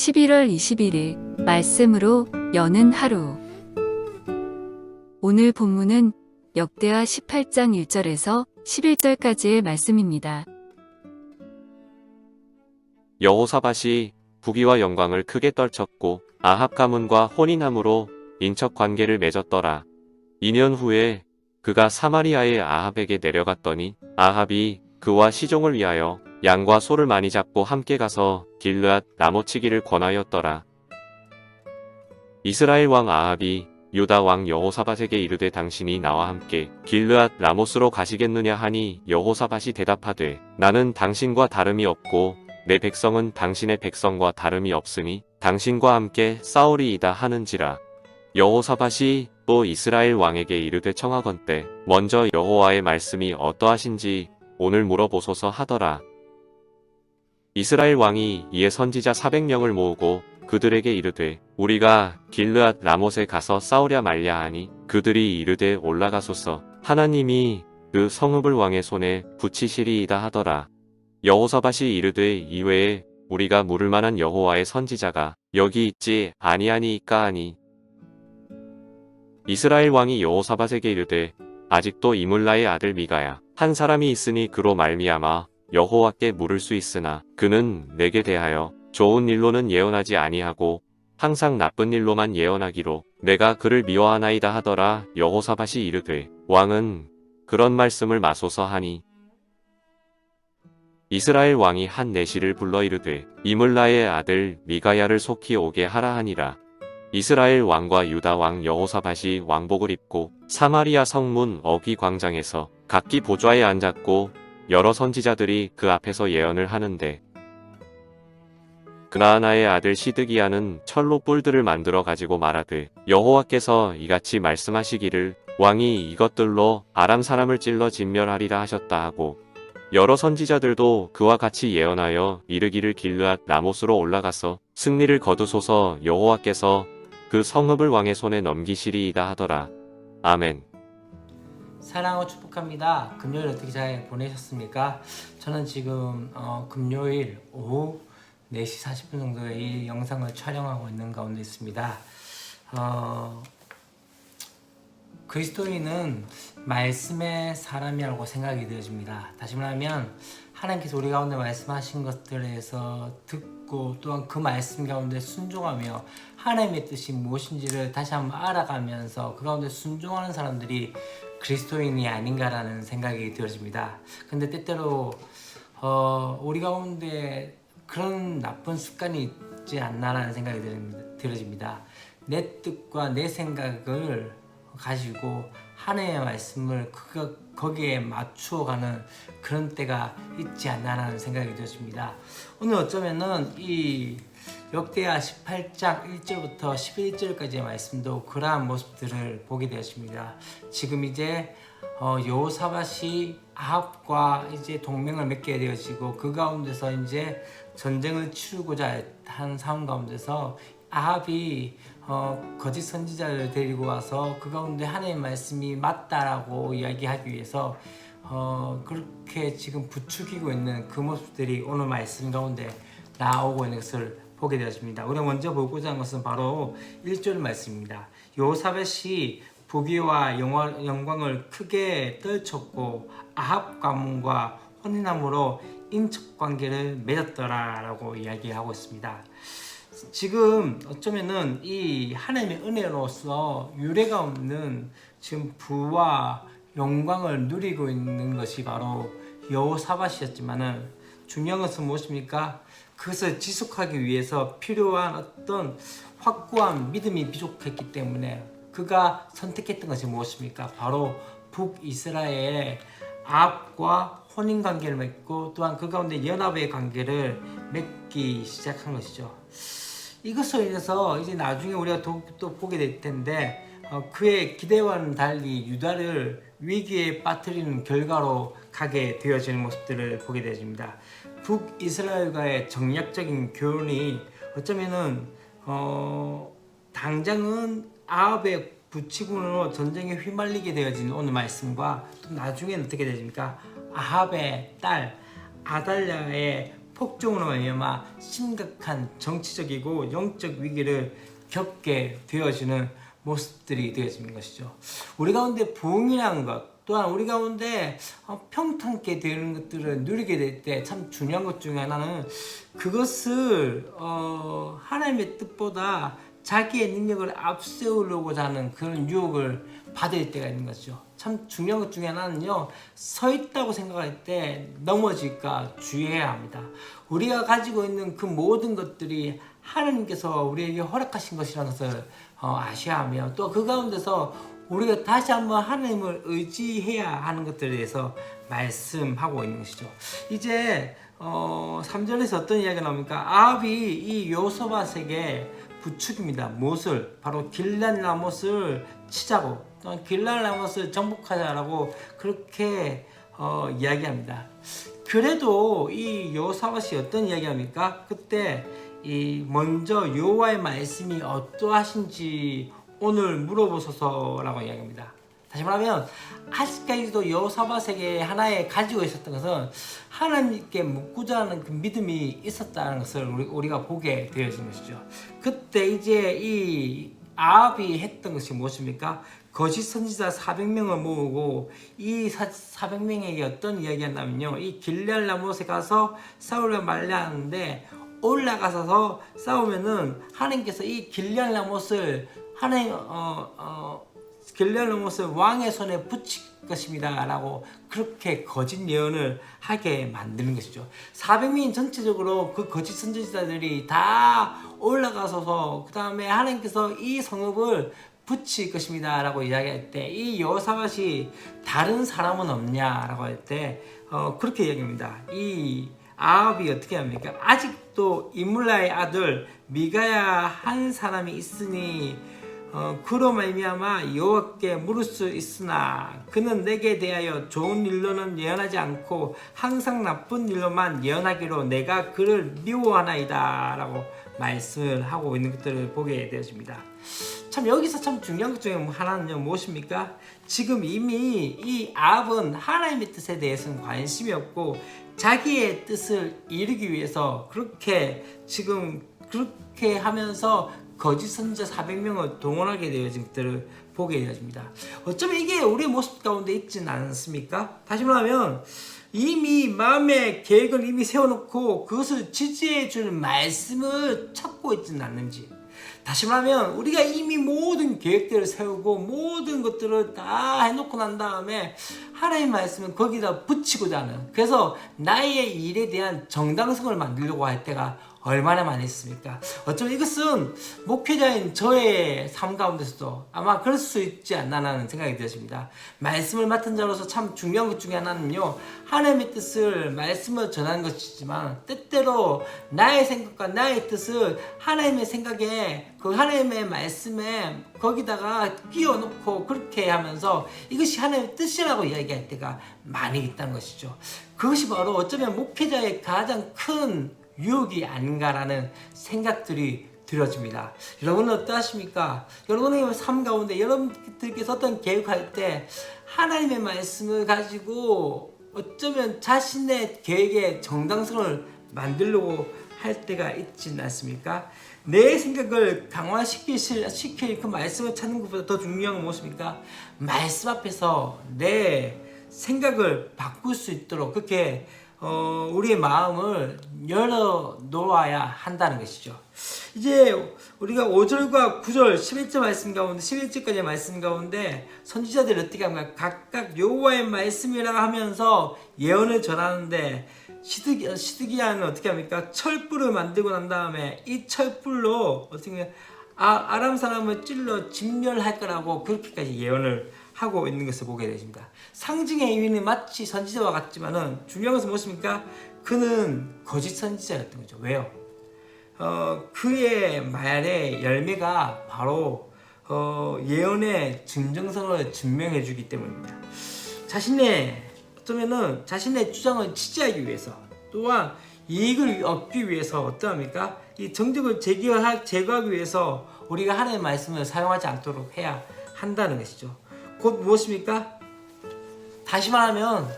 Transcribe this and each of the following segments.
11월 21일 말씀으로 여는 하루. 오늘 본문은 역대하 18장 1절에서 11절까지의 말씀입니다. 여호사밧이 부귀와 영광을 크게 떨쳤고 아합 가문과 혼인함으로 인척 관계를 맺었더라. 2년 후에 그가 사마리아의 아합에게 내려갔더니 아합이 그와 시종을 위하여 양과 소를 많이 잡고 함께 가서 길르앗 나무치기를 권하였더라. 이스라엘 왕 아합이 유다 왕 여호사밧에게 이르되 당신이 나와 함께 길르앗 라모스로 가시겠느냐 하니 여호사밧이 대답하되 나는 당신과 다름이 없고 내 백성은 당신의 백성과 다름이 없으니 당신과 함께 싸우리이다 하는지라. 여호사밧이 또 이스라엘 왕에게 이르되 청하건대 먼저 여호와의 말씀이 어떠하신지 오늘 물어보소서 하더라. 이스라엘 왕이 이에 선지자 400명을 모으고 그들에게 이르되 우리가 길르앗 라못에 가서 싸우랴 말랴 하니 그들이 이르되 올라가소서 하나님이 그 성읍을 왕의 손에 붙이시리이다 하더라. 여호사밧이 이르되 이외에 우리가 물을 만한 여호와의 선지자가 여기 있지 아니하니이까 하니 이스라엘 왕이 여호사밧에게 이르되 아직도 이물라의 아들 미가야 한 사람이 있으니 그로 말미암아 여호와께 물을 수 있으나 그는 내게 대하여 좋은 일로는 예언하지 아니하고 항상 나쁜 일로만 예언하기로 내가 그를 미워하나이다 하더라 여호사밧이 이르되 왕은 그런 말씀을 마소서 하니 이스라엘 왕이 한 내시를 불러 이르되 이물라의 아들 미가야를 속히 오게 하라 하니라. 이스라엘 왕과 유다 왕 여호사밧이 왕복을 입고 사마리아 성문 어귀 광장에서 각기 보좌에 앉았고 여러 선지자들이 그 앞에서 예언을 하는데 그나아나의 아들 시드기야는 철로 뿔들을 만들어 가지고 말하되 여호와께서 이같이 말씀하시기를 왕이 이것들로 아람 사람을 찔러 진멸하리라 하셨다 하고 여러 선지자들도 그와 같이 예언하여 이르기를 길르앗 라못으로 올라가서 승리를 거두소서 여호와께서 그 성읍을 왕의 손에 넘기시리이다 하더라. 아멘. 사랑하고 축복합니다. 금요일 어떻게 잘 보내셨습니까? 저는 지금 어, 금요일 오후 4시 40분 정도에 이 영상을 촬영하고 있는 가운데 있습니다. 어, 그리스도인은 말씀의 사람이라고 생각이 되어집니다. 다시 말하면 하나님께서 우리 가운데 말씀하신 것들에서 듣고 또한 그 말씀 가운데 순종하며 하나님의 뜻이 무엇인지를 다시 한번 알아가면서 그 가운데 순종하는 사람들이 그리스도인이 아닌가라는 생각이 들어집니다. 근데 때때로 어, 우리 가운데 그런 나쁜 습관이 있지 않나라는 생각이 들- 들어집니다. 내 뜻과 내 생각을 가지고 하나님의 말씀을 그, 거기에 맞추어가는 그런 때가 있지 않나라는 생각이 들었습니다. 오늘 어쩌면은 이 역대하 18장 1절부터 11절까지의 말씀도 그러한 모습들을 보게 되었습니다. 지금 이제 어, 여호사밧이 아합과 이제 동맹을 맺게 되어지고 그 가운데서 이제 전쟁을 치르고자 한 상황 가운데서 아합이 어, 거짓 선지자를 데리고 와서 그 가운데 하나님의 말씀이 맞다라고 이야기하기 위해서 어, 그렇게 지금 부추기고 있는 그 모습들이 오늘 말씀 가운데 나오고 있는 것을 보게 되었습니다. 우리가 먼저 보고자 한 것은 바로 1절 말씀입니다. 요사벳이 부귀와 영광을 크게 떨쳤고 아합 가문과 혼인함으로 인척 관계를 맺었더라라고 이야기하고 있습니다. 지금 어쩌면은 이 하나님의 은혜로서 유례가 없는 지금 부와 영광을 누리고 있는 것이 바로 여호사밧이었지만은 중요한 것은 무엇입니까? 그것을 지속하기 위해서 필요한 어떤 확고한 믿음이 부족했기 때문에 그가 선택했던 것이 무엇입니까? 바로 북이스라엘의 아합과 혼인 관계를 맺고 또한 그 가운데 연합의 관계를 맺기 시작한 것이죠. 이것으로 인해서 이제 나중에 우리가 또, 또 보게 될 텐데 어, 그의 기대와는 달리 유다를 위기에 빠뜨리는 결과로 가게 되어지는 모습들을 보게 되어집니다. 북이스라엘과의 정략적인 교훈이 어쩌면은 어, 당장은 아합의 부치군으로 전쟁에 휘말리게 되어진 오늘 말씀과 또 나중에는 어떻게 되십니까? 아합의 딸 아달랴의 폭정으로 말미암아 심각한 정치적이고 영적 위기를 겪게 되어지는 모습들이 되어지는 것이죠. 우리 가운데 부흥이라는 것 또한 우리 가운데 어, 평탄케 되는 것들을 누리게 될 때 참 중요한 것 중에 하나는 그것을 어, 하나님의 뜻보다 자기의 능력을 앞세우려고자 하는 그런 유혹을 받을 때가 있는 거죠. 참 중요한 것 중에 하나는요, 서 있다고 생각할 때 넘어질까 주의해야 합니다. 우리가 가지고 있는 그 모든 것들이 하나님께서 우리에게 허락하신 것이라는 것을 어, 아셔야 하며 또 그 가운데서 우리가 다시 한번 하나님을 의지해야 하는 것들에 대해서 말씀하고 있는 것이죠. 이제 어, 3절에서 어떤 이야기가 나옵니까? 아합이 이 요소밭에게 부축입니다. 못을 바로 길란 라못을 치자고 또는 길란 라못을 정복하자라고 그렇게 어, 이야기합니다. 그래도 이 요사밭이 어떤 이야기합니까? 그때 이 먼저 여호와의 말씀이 어떠하신지 오늘 물어보소서라고 이야기합니다. 다시 말하면 아직까지도 여호사밧에게 하나에 가지고 있었던 것은 하나님께 묻고자 하는 그 믿음이 있었다는 것을 우리, 우리 가 보게 되어진 것이죠. 그때 이제 이 아합이 했던 것이 무엇입니까? 거짓 선지자 400명을 모으고 이 400명에게 어떤 이야기 한다면요. 이 길랄 라못에 가서 싸우려 말려하는데 올라가서 싸우면은 하나님께서 이 길랄 라못을 하나님 어, 어, 길레르못을 왕의 손에 붙일 것입니다라고 그렇게 거짓 예언을 하게 만드는 것이죠. 400명 전체적으로 그 거짓 선지자들이 다 올라가서서 그 다음에 하나님께서 이 성읍을 붙일 것입니다 라고 이야기할 때 이 여호사밧이 다른 사람은 없냐 라고 할 때 어, 그렇게 이야기합니다. 이 아합이 어떻게 합니까? 아직도 이물라의 아들 미가야 한 사람이 있으니 어, 그로 말미암아 여호와께 물을 수 있으나 그는 내게 대하여 좋은 일로는 예언하지 않고 항상 나쁜 일로만 예언하기로 내가 그를 미워하나이다라고 말씀을 하고 있는 것들을 보게 되어집니다. 참 여기서 참 중요한 것 중에 하나는요 무엇입니까? 지금 이미 이 아합은 하나님의 뜻에 대해서는 관심이 없고 자기의 뜻을 이루기 위해서 그렇게 지금 그렇게 하면서 거짓 선자 400명을 동원하게 되어진 것들을 보게 되어집니다. 어쩌면 이게 우리의 모습 가운데 있지는 않습니까? 다시 말하면 이미 마음의 계획을 이미 세워놓고 그것을 지지해 줄 말씀을 찾고 있지는 않는지. 다시 말하면 우리가 이미 모든 계획들을 세우고 모든 것들을 다 해놓고 난 다음에 하나님 말씀은 거기다 붙이고자 하는. 그래서 나의 일에 대한 정당성을 만들려고 할 때가 얼마나 많이 있습니까? 어쩌면 이것은 목회자인 저의 삶 가운데서도 아마 그럴 수 있지 않나라는 생각이 들어집니다. 말씀을 맡은 자로서 참 중요한 것 중에 하나는요, 하나님의 뜻을 말씀을 전하는 것이지만, 때때로 나의 생각과 나의 뜻을 하나님의 생각에, 그 하나님의 말씀에 거기다가 끼워 넣고 그렇게 하면서 이것이 하나님의 뜻이라고 이야기할 때가 많이 있다는 것이죠. 그것이 바로 어쩌면 목회자의 가장 큰 유혹이 아닌가라는 생각들이 들어집니다. 여러분은 어떠하십니까? 여러분의 삶 가운데 여러분들께서 어떤 계획할 때 하나님의 말씀을 가지고 어쩌면 자신의 계획의 정당성을 만들려고 할 때가 있지 않습니까? 내 생각을 강화시킬 시킬 그 말씀을 찾는 것보다 더 중요한 건 무엇입니까? 말씀 앞에서 내 생각을 바꿀 수 있도록 그렇게 어, 우리의 마음을 열어 놓아야 한다는 것이죠. 이제 우리가 5절과 9절 11절 말씀 가운데 11절까지 말씀 가운데 선지자들이 어떻게 합니까? 각각 여호와의 말씀이라 하면서 예언을 전하는데 시드기, 시드기야는 어떻게 합니까? 철불을 만들고 난 다음에 이 철불로 어떻게 아, 아람 사람을 찔러 진멸할 거라고 그렇게까지 예언을 하고 있는 것을 보게 되십니다. 상징의 의미는 마치 선지자와 같지만은 중요한 것은 무엇입니까? 그는 거짓 선지자였던 거죠. 왜요? 어, 그의 말의 열매가 바로 어, 예언의 증정성을 증명해 주기 때문입니다. 자신의 어쩌면은 자신의 주장을 지지하기 위해서 또한 이익을 얻기 위해서 어떠합니까? 이 정적을 제거하, 제거하기 위해서 우리가 하나님의 말씀을 사용하지 않도록 해야 한다는 것이죠. 곧 무엇입니까? 다시 말하면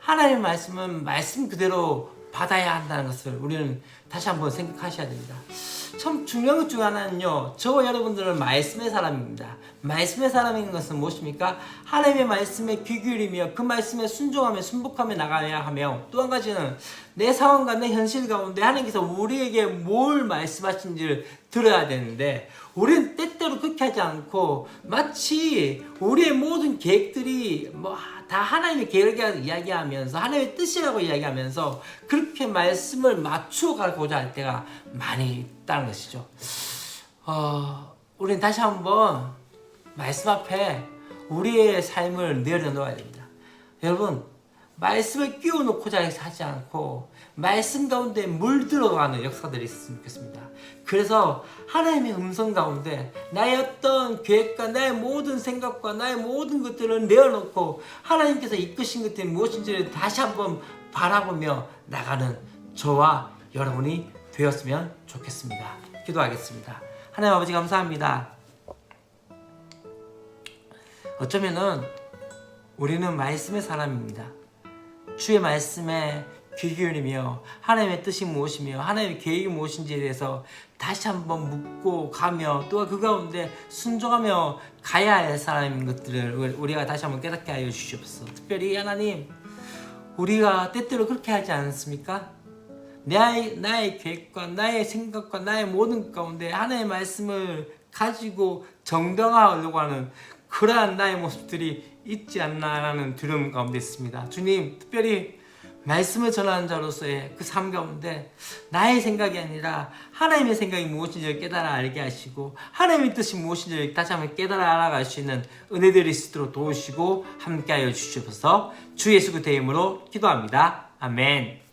하나님의 말씀은 말씀 그대로 받아야 한다는 것을 우리는 다시 한번 생각하셔야 됩니다. 참 중요한 것 중 하나는요. 저와 여러분들은 말씀의 사람입니다. 말씀의 사람인 것은 무엇입니까? 하나님의 말씀에 귀 기울이며 그 말씀에 순종하며 순복하며 나가야 하며 또 한 가지는 내 상황 과 내 현실 가운데 하나님께서 우리에게 뭘 말씀하신지를 들어야 되는데 우리는 때때로 그렇게 하지 않고 마치 우리의 모든 계획들이 뭐 다 하나님의 계획이라고 이야기하면서 하나님의 뜻이라고 이야기하면서 그렇게 말씀을 맞추어 가고자 할 때가 많이 있다는 것이죠. 어, 우리는 다시 한번 말씀 앞에 우리의 삶을 내려놓아야 됩니다. 여러분, 말씀을 끼워놓고자 하지 않고 말씀 가운데 물들어가는 역사들이 있었으면 좋겠습니다. 그래서 하나님의 음성 가운데 나의 어떤 계획과 나의 모든 생각과 나의 모든 것들을 내어놓고 하나님께서 이끄신 것들이 무엇인지를 다시 한번 바라보며 나가는 저와 여러분이 되었으면 좋겠습니다. 기도하겠습니다. 하나님 아버지 감사합니다. 어쩌면은 우리는 말씀의 사람입니다. 주의 말씀에 귀 기울이며 하나님의 뜻이 무엇이며 하나님의 계획이 무엇인지에 대해서 다시 한번 묻고 가며 또그 가운데 순종하며 가야 할 사람인 것들을 우리가 다시 한번 깨닫게 하여 주시옵소서. 특별히 하나님 우리가 때때로 그렇게 하지 않습니까? 나의, 나의 계획과 나의 생각과 나의 모든 가운데 하나님의 말씀을 가지고 정당화하려고 하는 그러한 나의 모습들이 있지 않나라는 두려움 가운데 있습니다. 주님, 특별히 말씀을 전하는 자로서의 그 삶 가운데 나의 생각이 아니라 하나님의 생각이 무엇인지를 깨달아 알게 하시고 하나님의 뜻이 무엇인지를 다시 한번 깨달아 알아갈 수 있는 은혜들이 있도록 도우시고 함께하여 주시옵소서 주 예수 그리스도의 이름으로 기도합니다. 아멘.